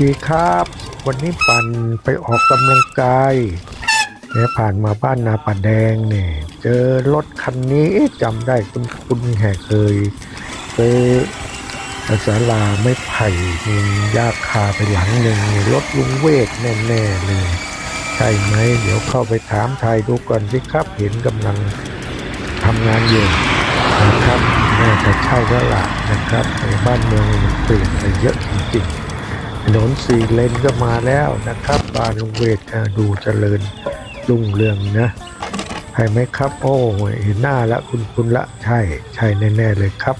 ดีครับ วันนี้ปั่นไปออกกำลังกายเนี่ยผ่านมาบ้านนาป่าแดงเนี่ยเจอรถคันนี้จำได้คุณคุณแห่เคยซื้อศาลาไม่ไผ่มียาคาไปหลังหนึ่งรถลุงเวทแน่ๆเลย ใช่ไหม เดี๋ยวเข้าไปถามไทยดูก่อนสิครับ เห็นกำลังทำงานอยู่นะครับน่าจะใช่แล้วล่ะนะครับในบ้านเมืองเปลี่ยนไปเยอะจริงๆ ถนนสี่เลนก็มาแล้วนะครับบานลุงเวทอะดูเจริญรุ่งเรืองนะใช่ไหมครับ โอ้เห็นหน้าแล้วคุณคุณละใช่ใช่แน่ๆเลยครับ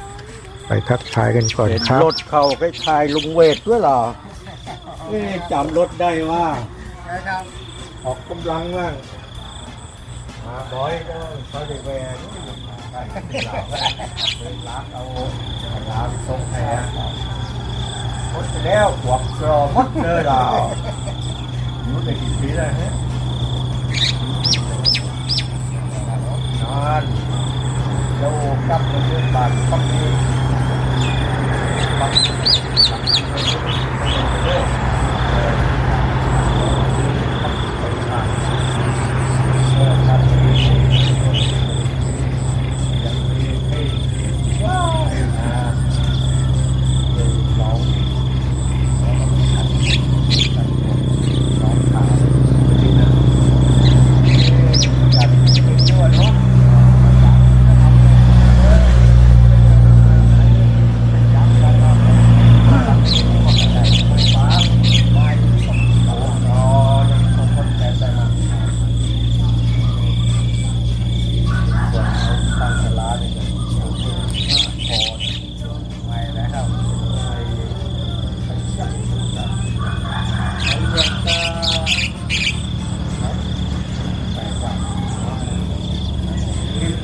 ไปทักทายกันก่อนครับรถเขาคล้ายลุงเวทด้วยหรอเอ๊จำรถได้ว่าออกกำลังว่างมาบ่อยก็เขาได้แหวนล้างเอาล้างทรงแผลหมดไป แล้วขวบกรอมัดเลยเราหนูได้กี่ปีแล้วฮะนานแล้วกลับมาเรื่องบาดต้องมี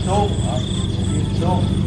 Gintong. Gintong. Uh,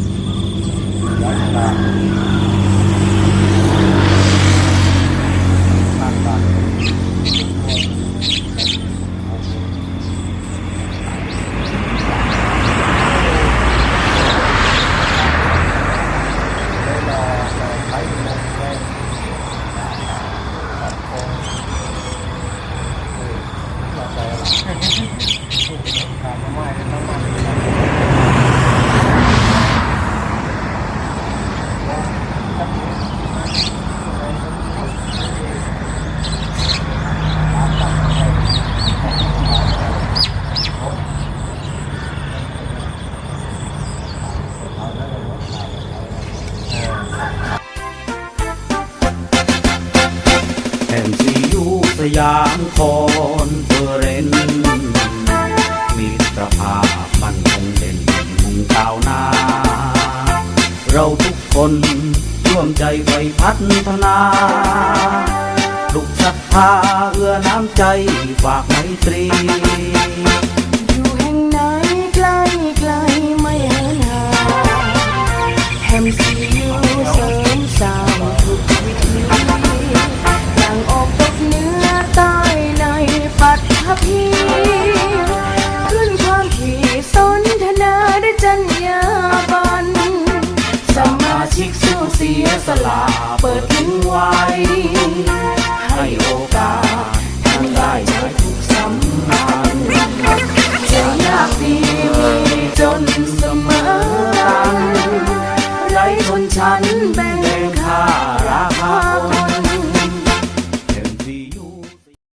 MCU สยามคอนเฟอเรนมิตรภาพมันคงเด่นมุ่งก้าวหน้า เราทุกคนร่วมใจไฟพัฒนาลุกศรัทธาเอื้อน้ำใจฝากไมตรี อยู่แห่งไหนใกล้ไกล สลาเปิด